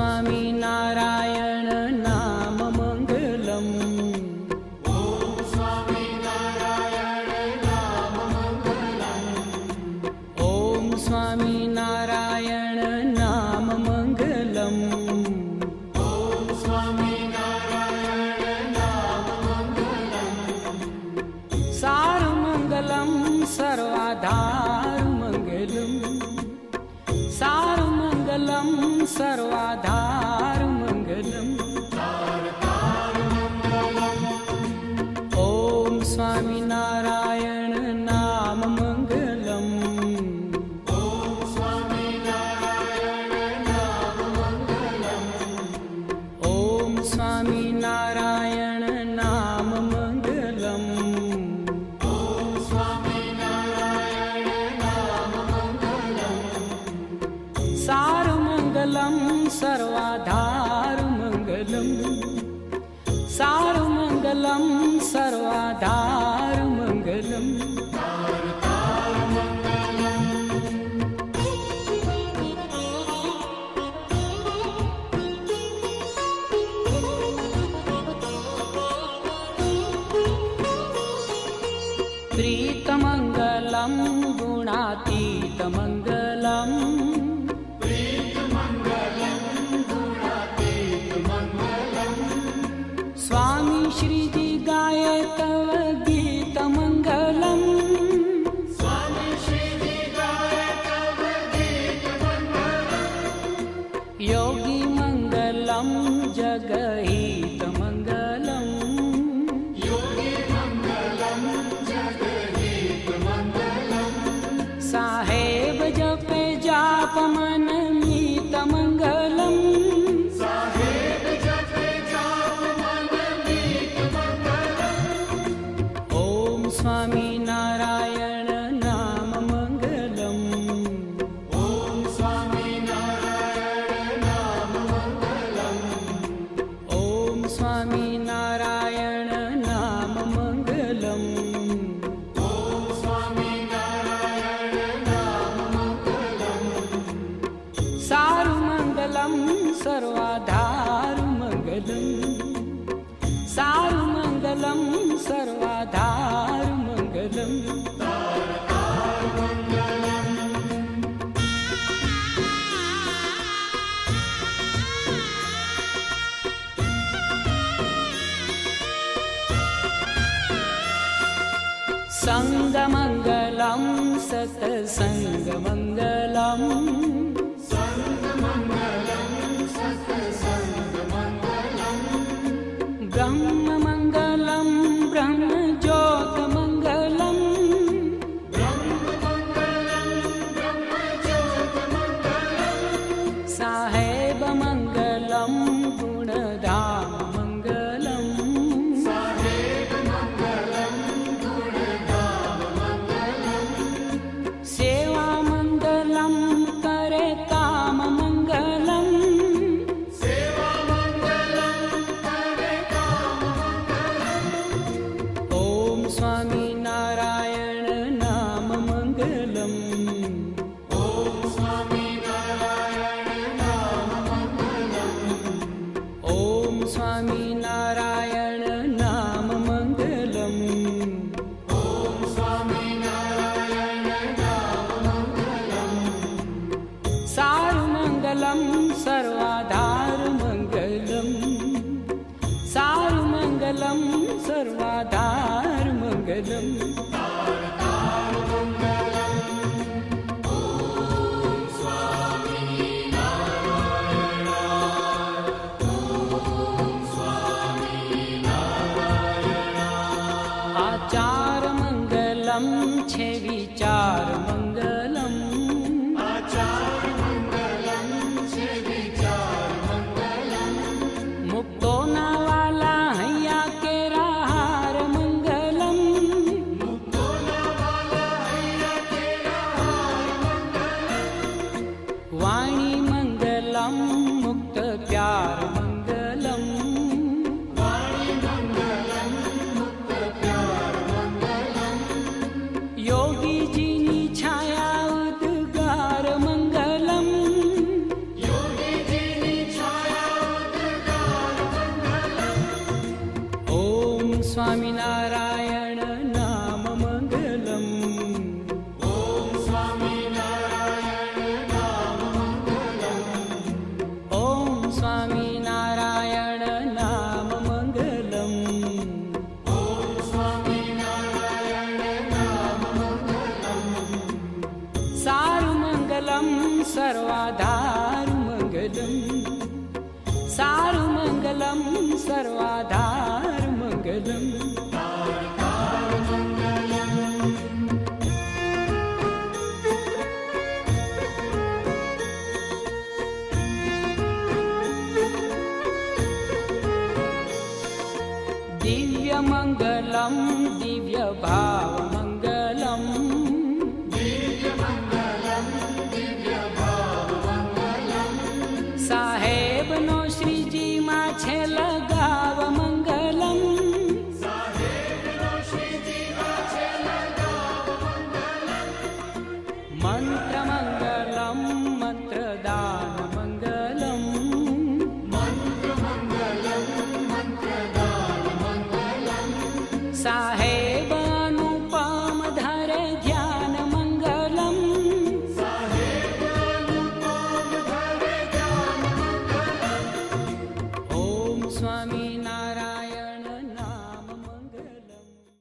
સ્વામિનારાયણ નામ મંગલમ. ઓમ સ્વામિનારાયણ નામ મંગલમ. ઓમ સ્વામિનારાયણ નામ મંગલમ મંગલમ, સર્વાધાર મંગલમ. સારું सर्वाधारमङ्गलम् सारुमङ्गलं सर्वाधारमङ्गलम् ॐ स्वामिनारायण सारुमङ्गलं सर्वाधारमङ्गलम्। प्रीतमङ्गलं गुणातीतमङ्गलम् मङ्गलं जगहीतमङ्गलम् सङ्गमङ्गलं सतसङ्गमङ्गलम् आचारमङ्गलं छे विचारमङ्गलम् स्वामिनारायण नाम मङ्गलम् ॐ स्वामिनारायण नाम ॐ स्वामिनारायण नाम मङ्गलम् सारुमङ्गलं सर्वाधारुमङ्गलम् सारुमङ्गलं सर्वाधारु सर्वाधारमङ्गलम् दिव्यमङ्गलं दिव्यभावमङ्गलम् mantra, mantra.